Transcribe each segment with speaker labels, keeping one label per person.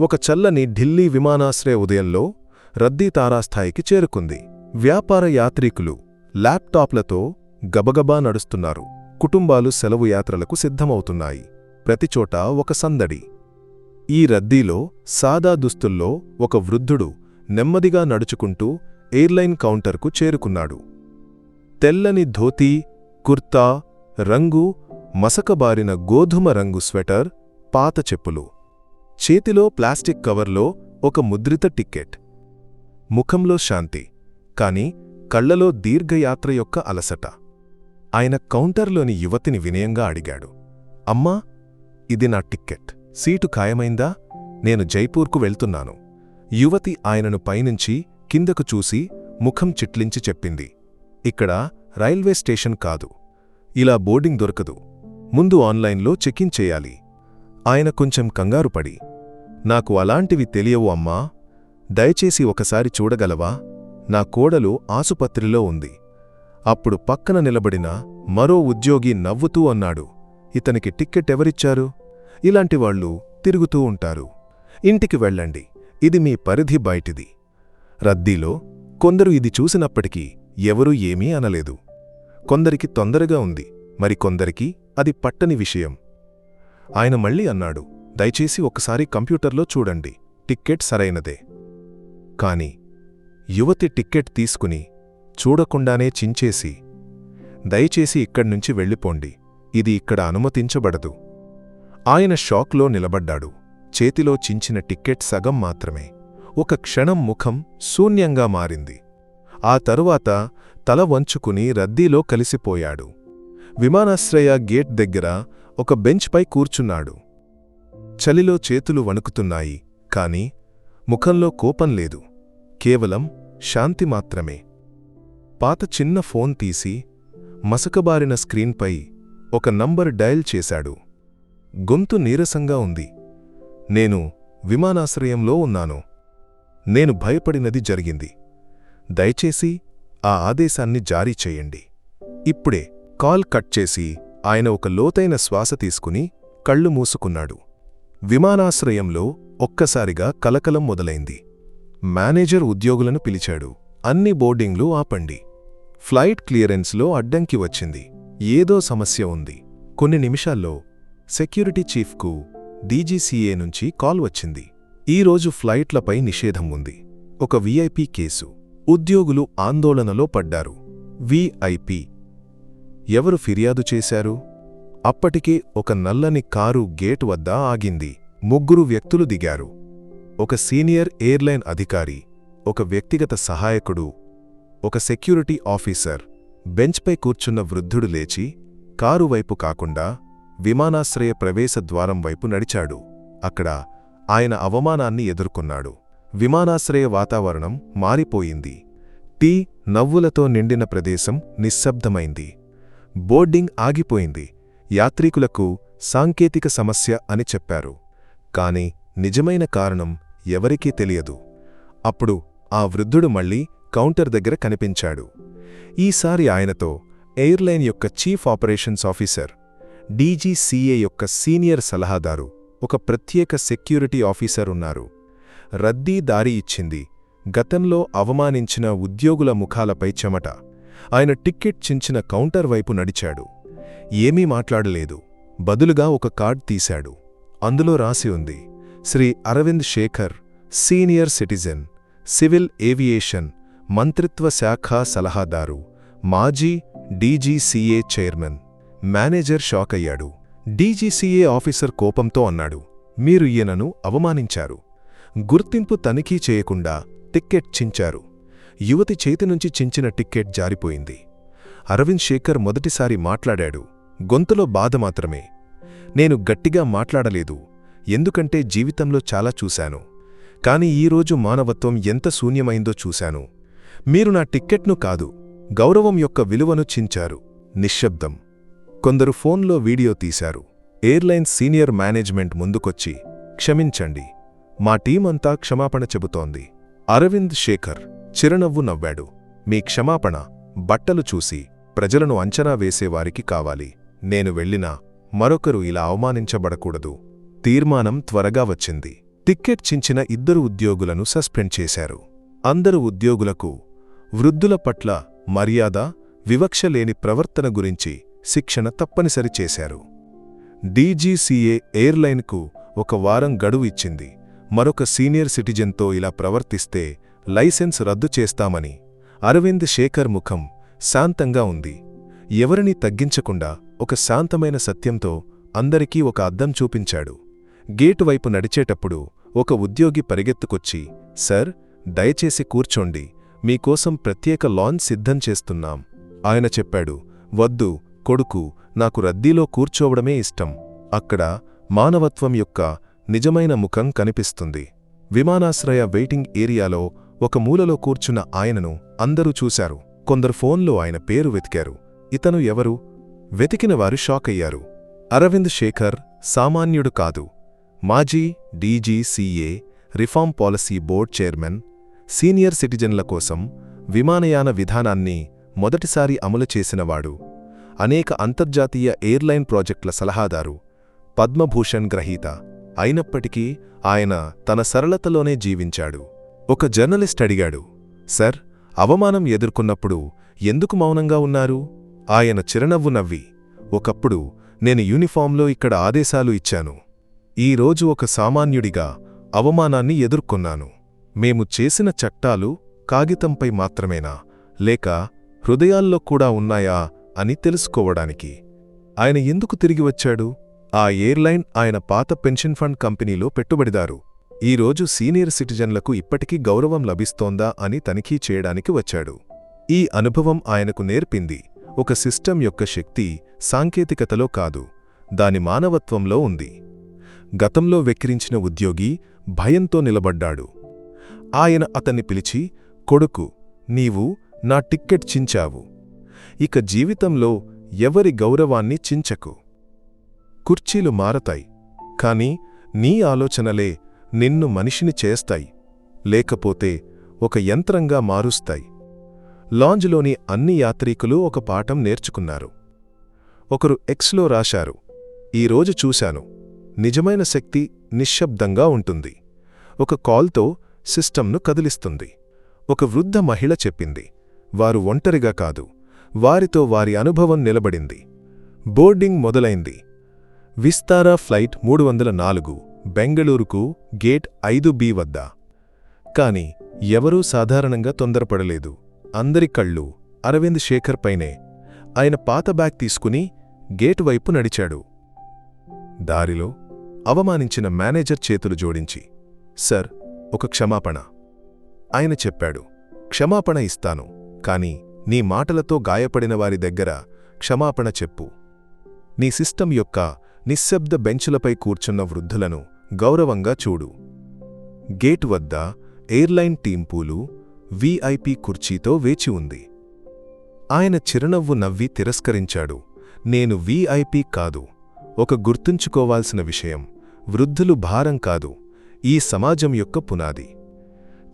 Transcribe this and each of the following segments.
Speaker 1: ఒక చల్లని ఢిల్లీ విమానాశ్రయ ఉదయంలో రద్దీ తారాస్థాయికి చేరుకుంది. వ్యాపార యాత్రికులు ల్యాప్టాప్లతో గబగబా నడుస్తున్నారు. కుటుంబాలు సెలవు యాత్రలకు సిద్ధమవుతున్నాయి. ప్రతిచోటా ఒక సందడి. ఈ రద్దీలో సాదా దుస్తుల్లో ఒక వృద్ధుడు నెమ్మదిగా నడుచుకుంటూ ఎయిర్లైన్ కౌంటర్కు చేరుకున్నాడు. తెల్లని ధోతీ కుర్తా రంగు మసకబారిన గోధుమ రంగు స్వెటర్ పాత చెప్పులు. చేతిలో ప్లాస్టిక్ కవర్లో ఒక ముద్రిత టిక్కెట్. ముఖంలో శాంతి కాని కళ్ళలో దీర్ఘయాత్ర యొక్క అలసట. ఆయన కౌంటర్లోని యువతిని వినయంగా అడిగాడు. అమ్మా ఇది నా టిక్కెట్. సీటు ఖాయమైందా? నేను జైపూర్కు వెళ్తున్నాను. యువతి ఆయనను పైనుంచి కిందకు చూసి ముఖం చిట్లించి చెప్పింది. ఇక్కడ రైల్వే స్టేషన్ కాదు. ఇలా బోర్డింగ్ దొరకదు. ముందు ఆన్లైన్లో చెకిన్ చేయాలి. ఆయన కొంచెం కంగారుపడి నాకు అలాంటివి తెలియవు అమ్మా. దయచేసి ఒకసారి చూడగలవా? నా కోడలు ఆసుపత్రిలో ఉంది. అప్పుడు పక్కన నిలబడిన మరో ఉద్యోగి నవ్వుతూ అన్నాడు. ఇతనికి టిక్కెట్ ఎవరిచ్చారు? ఇలాంటివాళ్ళు తిరుగుతూ ఉంటారు. ఇంటికి వెళ్ళండి. ఇది మీ పరిధి బయటిది. రద్దీలో కొందరు ఇది చూసినప్పటికీ ఎవరూ ఏమీ అనలేదు. కొందరికి తొందరగా ఉంది. మరికొందరికి అది పట్టని విషయం. ఆయన మళ్ళీ అన్నాడు. దయచేసి ఒకసారి కంప్యూటర్లో చూడండి. టిక్కెట్ సరైనదే. కాని యువతి టిక్కెట్ తీసుకుని చూడకుండానే చించేసి దయచేసి ఇక్కడ్నుంచి వెళ్ళిపోండి. ఇది ఇక్కడ అనుమతించబడదు. ఆయన షాక్లో నిలబడ్డాడు. చేతిలో చించిన టిక్కెట్ సగం మాత్రమే. ఒక క్షణం ముఖం శూన్యంగా మారింది. ఆ తరువాత తల వంచుకుని రద్దీలో కలిసిపోయాడు. విమానాశ్రయ గేట్ దగ్గర ఒక బెంచ్పై కూర్చున్నాడు. చలిలో చేతులు వణుకుతున్నాయి కాని ముఖంలో కోపం లేదు. కేవలం శాంతి మాత్రమే. పాత చిన్న ఫోన్ తీసి మసకబారిన స్క్రీన్పై ఒక నంబర్ డయల్ చేశాడు. గొంతు నీరసంగా ఉంది. నేను విమానాశ్రయంలో ఉన్నాను. నేను భయపడినది జరిగింది. దయచేసి ఆ ఆదేశాన్ని జారీ చేయండి. ఇప్పుడే కాల్ కట్ చేసి ఆయన ఒక లోతైన శ్వాస తీసుకుని కళ్ళు మూసుకున్నాడు. విమానాశ్రయంలో ఒక్కసారిగా కలకలం మొదలైంది. మేనేజర్ ఉద్యోగులను పిలిచాడు. అన్ని బోర్డింగ్లు ఆపండి. ఫ్లైట్ క్లియరెన్స్లో అడ్డంకి వచ్చింది. ఏదో సమస్య ఉంది. కొన్ని నిమిషాల్లో సెక్యూరిటీ చీఫ్కు డీజీసీఏ నుంచి కాల్ వచ్చింది. ఈరోజు ఫ్లైట్లపై నిషేధం ఉంది. ఒక వీఐపీ కేసు. ఉద్యోగులు ఆందోళనలో పడ్డారు. వీఐపీ. ఎవరు ఫిర్యాదు చేశారు? అప్పటికే ఒక నల్లని కారు గేట్ వద్ద ఆగింది. ముగ్గురు వ్యక్తులు దిగారు. ఒక సీనియర్ ఎయిర్లైన్ అధికారి ఒక వ్యక్తిగత సహాయకుడు ఒక సెక్యూరిటీ ఆఫీసర్. బెంచ్పై కూర్చున్న వృద్ధుడు లేచి కారు వైపు కాకుండా విమానాశ్రయ ప్రవేశ ద్వారం వైపు నడిచాడు. అక్కడ ఆయన అవమానాన్ని ఎదుర్కొన్నాడు. విమానాశ్రయ వాతావరణం మారిపోయింది. టీ నవ్వులతో నిండిన ప్రదేశం నిశ్శబ్దమైంది. బోర్డింగ్ ఆగిపోయింది. యాత్రికులకు సాంకేతిక సమస్య అని చెప్పారు. కాని నిజమైన కారణం ఎవరికీ తెలియదు. అప్పుడు ఆ వృద్ధుడు మళ్ళీ కౌంటర్ దగ్గర కనిపించాడు. ఈసారి ఆయనతో ఎయిర్లైన్ యొక్క చీఫ్ ఆపరేషన్స్ ఆఫీసర్ డీజీసీఏ యొక్క సీనియర్ సలహాదారు ఒక ప్రత్యేక సెక్యూరిటీ ఆఫీసర్ ఉన్నారు. రద్దీ దారి ఇచ్చింది. గతంలో అవమానించిన ఉద్యోగుల ముఖాలపై చెమట. ఆయన టిక్కెట్ చించిన కౌంటర్ వైపు నడిచాడు. ఏమీ మాట్లాడలేదు. బదులుగా ఒక కార్డ్ తీశాడు. అందులో రాసి ఉంది Shri Arvind Shekhar senior citizen civil aviation మంత్రిత్వ శాఖ సలహాదారు మాజీ డీజీసీఏ చైర్మన్. మేనేజర్ షాక్ అయ్యాడు. డీజీసీఏ ఆఫీసర్ కోపంతో అన్నాడు మీరు ఈయనను అవమానించారు. గుర్తింపు తనిఖీ చేయకుండా టిక్కెట్ చించారు. యువతి చేతినుంచి చించిన టిక్కెట్ జారిపోయింది. అరవింద్ శేఖర్ మొదటిసారి మాట్లాడాడు గొంతులో బాధ మాత్రమే. నేను గట్టిగా మాట్లాడలేదు. ఎందుకంటే జీవితంలో చాలా చూశాను. కాని ఈరోజు మానవత్వం ఎంత శూన్యమైందో చూశాను. మీరు నా టిక్కెట్ను కాదు గౌరవం యొక్క విలువను చించారు. నిశ్శబ్దం. కొందరు ఫోన్లో వీడియో తీశారు. ఎయిర్లైన్స్ సీనియర్ మేనేజ్మెంట్ ముందుకొచ్చి క్షమించండి. మా టీమంతా క్షమాపణ చెబుతోంది. అరవింద్ శేఖర్ చిరునవ్వు నవ్వాడు. మీ క్షమాపణ బట్టలు చూసి ప్రజలను అంచనా వేసేవారికి కావాలి. నేను వెళ్ళినా మరొకరు ఇలా అవమానించబడకూడదు. తీర్మానం త్వరగా వచ్చింది. టిక్కెట్ చించిన ఇద్దరు ఉద్యోగులను సస్పెండ్ చేశారు. అందరు ఉద్యోగులకు వృద్ధుల పట్ల మర్యాద వివక్ష లేని ప్రవర్తన గురించి శిక్షణ తప్పనిసరి చేశారు. డీజీసీఏ ఎయిర్లైన్కు ఒక వారం గడువు ఇచ్చింది. మరొక సీనియర్ సిటిజన్తో ఇలా ప్రవర్తిస్తే లైసెన్స్ రద్దు చేస్తామని అరవింద్ శేఖర్ ముఖం శాంతంగా ఉంది. ఎవరిని తగ్గించకుండా ఒక శాంతమైన సత్యంతో అందరికీ ఒక అద్దం చూపించాడు. గేటు వైపు నడిచేటప్పుడు ఒక ఉద్యోగి పరిగెత్తుకొచ్చి సర్ దయచేసి కూర్చోండి. మీకోసం ప్రత్యేక లాంచ్ సిద్ధం చేస్తున్నాం. ఆయన చెప్పాడు వద్దు కొడుకు నాకు రద్దీలో కూర్చోవడమే ఇష్టం. అక్కడ మానవత్వం యొక్క నిజమైన ముఖం కనిపిస్తుంది. విమానాశ్రయ వెయిటింగ్ ఏరియాలో ఒక మూలలో కూర్చున్న ఆయనను అందరూ చూశారు. కొందరు ఫోన్లో ఆయన పేరు వెతికారు. ఇతను ఎవరు? వెతికినవారు షాకయ్యారు. షాక్ అయ్యారు అరవింద్ శేఖర్ సామాన్యుడు కాదు. మాజీ DGCA reform policy board chairman senior సిటిజన్ల కోసం విమానయాన విధానాన్ని మొదటిసారి అమలు చేసినవాడు. అనేక అంతర్జాతీయ ఎయిర్లైన్ ప్రాజెక్టుల సలహాదారు పద్మభూషణ్ గ్రహీత. అయినప్పటికీ ఆయన తన సరళతలోనే జీవించాడు. ఒక జర్నలిస్ట్ అడిగాడు సర్ అవమానం ఎదుర్కొన్నప్పుడు ఎందుకు మౌనంగా ఉన్నారు? ఆయన చిరనవ్వు నవ్వి ఒకప్పుడు నేను యూనిఫాంలో ఇక్కడ ఆదేశాలు ఇచ్చాను. ఈరోజు ఒక సామాన్యుడిగా అవమానాన్ని ఎదుర్కొన్నాను. మేము చేసిన చట్టాలు కాగితంపై మాత్రమేనా? లేక హృదయాల్లో కూడా ఉన్నాయా అని తెలుసుకోవడానికి. ఆయన ఎందుకు తిరిగి వచ్చాడు? ఆ ఎయిర్లైన్ ఆయన పాత పెన్షన్ ఫండ్ కంపెనీలో పెట్టుబడిదారు. ఈరోజు సీనియర్ సిటిజన్లకు ఇప్పటికీ గౌరవం లభిస్తోందా అని తనిఖీ చేయడానికి వచ్చాడు. ఈ అనుభవం ఆయనకు నేర్పింది. ఒక సిస్టమ్ యొక్క శక్తి సాంకేతికతలో కాదు దాని మానవత్వంలో ఉంది. గతంలో వెక్కిరించిన ఉద్యోగి భయంతో నిలబడ్డాడు. ఆయన అతన్ని పిలిచి కొడుకు నీవు నా టిక్కెట్ చించావు. ఇక జీవితంలో ఎవరి గౌరవాన్ని చించకు. కుర్చీలు మారతాయి కాని నీ ఆలోచనలే నిన్ను మనిషిని చేస్తాయి. లేకపోతే ఒక యంత్రంగా మారుస్తాయి. లాంజ్లోని అన్ని యాత్రికులు ఒక పాఠం నేర్చుకున్నారు. ఒకరు ఎక్స్లో రాశారు ఈరోజు చూశాను. నిజమైన శక్తి నిశ్శబ్దంగా ఉంటుంది. ఒక కాల్తో సిస్టంను కదిలిస్తుంది. ఒక వృద్ధ మహిళ చెప్పింది వారు ఒంటరిగా కాదు. వారితో వారి అనుభవం నిలబడింది. బోర్డింగ్ మొదలైంది. విస్తారా ఫ్లైట్ మూడు వందల నాలుగు బెంగళూరుకు గేట్ ఐదు బి వద్ద. కాని ఎవరూ సాధారణంగా తొందరపడలేదు. అందరి కళ్ళు అరవింద్ శేఖర్ పైనే. ఆయన పాత బ్యాగ్ తీసుకుని గేటు వైపు నడిచాడు. దారిలో అవమానించిన మేనేజర్ చేతులు జోడించి సర్ ఒక క్షమాపణ. ఆయన చెప్పాడు క్షమాపణ ఇస్తాను కాని నీ మాటలతో గాయపడిన వారి దగ్గర క్షమాపణ చెప్పు. నీ సిస్టమ్ యొక్క నిశ్శబ్ద బెంచులపై కూర్చున్న వృద్ధులను గౌరవంగా చూడు. గేట్ వద్ద ఎయిర్లైన్ టీంపూలు వీఐపీ కుర్చీతో వేచి ఉంది. ఆయన చిరునవ్వు నవ్వి తిరస్కరించాడు. నేను వీఐపీ కాదు. ఒక గుర్తుంచుకోవాల్సిన విషయం. వృద్ధులు భారం కాదు. ఈ సమాజం యొక్క పునాది.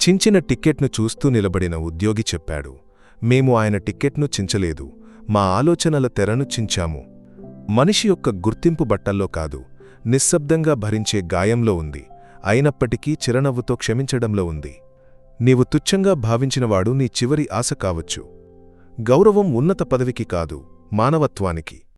Speaker 1: చించిన టిక్కెట్ను చూస్తూ నిలబడిన ఉద్యోగి చెప్పాడు. మేము ఆయన టిక్కెట్ను చించలేదు. మా ఆలోచనల తెరను చించాము. మనిషి యొక్క గుర్తింపు బట్టల్లో కాదు. నిశ్శబ్దంగా భరించే గాయంలో ఉంది. అయినప్పటికీ చిరనవ్వుతో క్షమించడంలో ఉంది. నీవు తుచ్చంగా భావించినవాడు నీ చివరి ఆశ కావచ్చు. గౌరవం ఉన్నత పదవికి కాదు మానవత్వానికి.